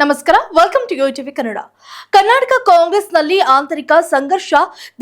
ನಮಸ್ಕಾರ welcome to Yo TV Kannada. Karnataka ಕಾಂಗ್ರೆಸ್ನಲ್ಲಿ ಆಂತರಿಕ ಸಂಘರ್ಷ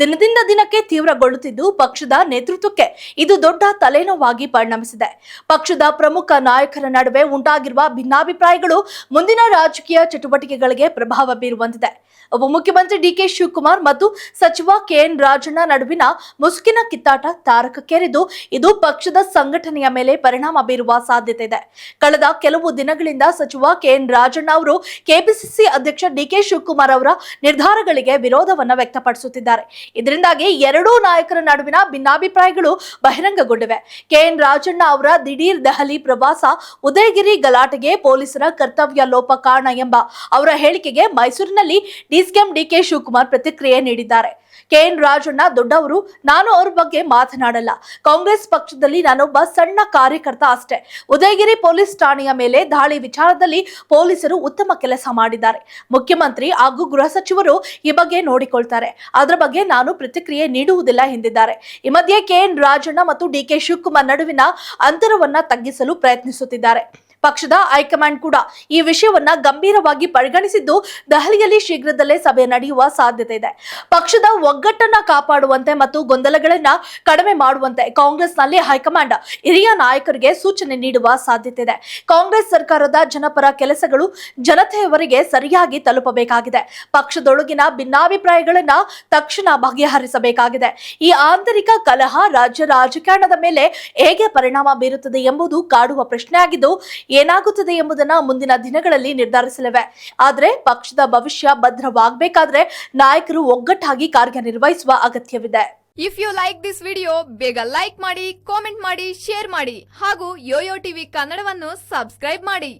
ದಿನದಿಂದ ದಿನಕ್ಕೆ ತೀವ್ರಗೊಳ್ಳುತ್ತಿದ್ದು, ಪಕ್ಷದ ನೇತೃತ್ವಕ್ಕೆ ಇದು ದೊಡ್ಡ ತಲೆನೋವಾಗಿ ಪರಿಣಮಿಸಿದೆ. ಪಕ್ಷದ ಪ್ರಮುಖ ನಾಯಕರ ನಡುವೆ ಉಂಟಾಗಿರುವ ಭಿನ್ನಾಭಿಪ್ರಾಯಗಳು ಮುಂದಿನ ರಾಜಕೀಯ ಚಟುವಟಿಕೆಗಳಿಗೆ ಪ್ರಭಾವ ಬೀರುವಂತಿದೆ. ಉಪಮುಖ್ಯಮಂತ್ರಿ ಡಿಕೆ ಶಿವಕುಮಾರ್ ಮತ್ತು ಸಚಿವ ಕೆಎನ್ ರಾಜಣ್ಣ ನಡುವಿನ ಮುಸುಕಿನ ಕಿತ್ತಾಟ ತಾರಕಕ್ಕೇರಿದ್ದು, ಇದು ಪಕ್ಷದ ಸಂಘಟನೆಯ ಮೇಲೆ ಪರಿಣಾಮ ಬೀರುವ ಸಾಧ್ಯತೆ ಇದೆ. ಕಳೆದ ಕೆಲವು ದಿನಗಳಿಂದ ಸಚಿವ ಕೆಎನ್ ರಾಜಣ್ಣ ಅವರು ಕೆಪಿಸಿಸಿ ಅಧ್ಯಕ್ಷ ಡಿಕೆ ಶಿವಕುಮಾರ್ ಅವರ ನಿರ್ಧಾರಗಳಿಗೆ ವಿರೋಧವನ್ನ ವ್ಯಕ್ತಪಡಿಸುತ್ತಿದ್ದಾರೆ. ಇದರಿಂದಾಗಿ ಎರಡೂ ನಾಯಕರ ನಡುವಿನ ಭಿನ್ನಾಭಿಪ್ರಾಯಗಳು ಬಹಿರಂಗಗೊಂಡಿವೆ. ಕೆಎನ್ ರಾಜಣ್ಣ ಅವರ ದಿಢೀರ್ ದೆಹಲಿ ಪ್ರವಾಸ ಉದಯಗಿರಿ ಗಲಾಟೆಗೆ ಪೊಲೀಸರ ಕರ್ತವ್ಯ ಲೋಪ ಕಾರಣ ಎಂಬ ಅವರ ಹೇಳಿಕೆಗೆ ಮೈಸೂರಿನಲ್ಲಿ ಡಿಸಿಎಂ ಡಿಕೆ ಶಿವಕುಮಾರ್ ಪ್ರತಿಕ್ರಿಯೆ ನೀಡಿದ್ದಾರೆ. ಕೆಎನ್ ರಾಜಣ್ಣ ದೊಡ್ಡವರು, ನಾನು ಅವ್ರ ಬಗ್ಗೆ ಮಾತನಾಡಲ್ಲ. ಕಾಂಗ್ರೆಸ್ ಪಕ್ಷದಲ್ಲಿ ನಾನೊಬ್ಬ ಸಣ್ಣ ಕಾರ್ಯಕರ್ತ ಅಷ್ಟೇ. ಉದಯಗಿರಿ ಪೊಲೀಸ್ ಠಾಣೆಯ ಮೇಲೆ ದಾಳಿ ವಿಚಾರದಲ್ಲಿ ಪೊಲೀಸರು ಉತ್ತಮ ಕೆಲಸ ಮಾಡಿದ್ದಾರೆ. ಮುಖ್ಯಮಂತ್ರಿ ಹಾಗೂ ಗೃಹ ಸಚಿವರು ಈ ಬಗ್ಗೆ ನೋಡಿಕೊಳ್ತಾರೆ. ಅದರ ಬಗ್ಗೆ ನಾನು ಪ್ರತಿಕ್ರಿಯೆ ನೀಡುವುದಿಲ್ಲ ಎಂದಿದ್ದಾರೆ. ಈ ಮಧ್ಯೆ ಕೆಎನ್ ರಾಜಣ್ಣ ಮತ್ತು ಡಿಕೆ ಶಿವಕುಮಾರ್ ನಡುವಿನ ಅಂತರವನ್ನ ತಗ್ಗಿಸಲು ಪ್ರಯತ್ನಿಸುತ್ತಿದ್ದಾರೆ. ಪಕ್ಷದ ಹೈಕಮಾಂಡ್ ಕೂಡ ಈ ವಿಷಯವನ್ನ ಗಂಭೀರವಾಗಿ ಪರಿಗಣಿಸಿದ್ದು ದೆಹಲಿಯಲ್ಲಿ ಶೀಘ್ರದಲ್ಲೇ ಸಭೆ ನಡೆಯುವ ಸಾಧ್ಯತೆ ಇದೆ. ಪಕ್ಷದ ಒಗ್ಗಟ್ಟನ್ನ ಕಾಪಾಡುವಂತೆ ಮತ್ತು ಗೊಂದಲಗಳನ್ನ ಕಡಿಮೆ ಮಾಡುವಂತೆ ಕಾಂಗ್ರೆಸ್ನಲ್ಲಿ ಹೈಕಮಾಂಡ್ ಹಿರಿಯ ನಾಯಕರಿಗೆ ಸೂಚನೆ ನೀಡುವ ಸಾಧ್ಯತೆ ಇದೆ. ಕಾಂಗ್ರೆಸ್ ಸರ್ಕಾರದ ಜನಪರ ಕೆಲಸಗಳು ಜನತೆಯವರಿಗೆ ಸರಿಯಾಗಿ ತಲುಪಬೇಕಾಗಿದೆ. ಪಕ್ಷದೊಳಗಿನ ಭಿನ್ನಾಭಿಪ್ರಾಯಗಳನ್ನ ತಕ್ಷಣ ಬಗೆಹರಿಸಬೇಕಾಗಿದೆ. ಈ ಆಂತರಿಕ ಕಲಹ ರಾಜ್ಯ ರಾಜಕಾರಣದ ಮೇಲೆ ಹೇಗೆ ಪರಿಣಾಮ ಬೀರುತ್ತದೆ ಎಂಬುದು ಕಾಡುವ ಪ್ರಶ್ನೆಯಾಗಿದ್ದು ಏನಾಗುತ್ತದೆ ಎಂಬುದನ್ನ ಮುಂದಿನ ದಿನಗಳಲ್ಲಿ ನಿರ್ಧರಿಸಲಿವೆ. ಆದರೆ ಪಕ್ಷದ ಭವಿಷ್ಯ ಭದ್ರವಾಗಬೇಕಾದ್ರೆ ನಾಯಕರು ಒಗ್ಗಟ್ಟಾಗಿ ಕಾರ್ಯನಿರ್ವಹಿಸುವ ಅಗತ್ಯವಿದೆ. If you like this video ಬೇಗ ಲೈಕ್ ಮಾಡಿ ಕಾಮೆಂಟ್ ಮಾಡಿ ಶೇರ್ ಮಾಡಿ ಹಾಗೂ ಯೋಯೋ ಟಿವಿ ಕನ್ನಡವನ್ನು ಸಬ್ಸ್ಕ್ರೈಬ್ ಮಾಡಿ.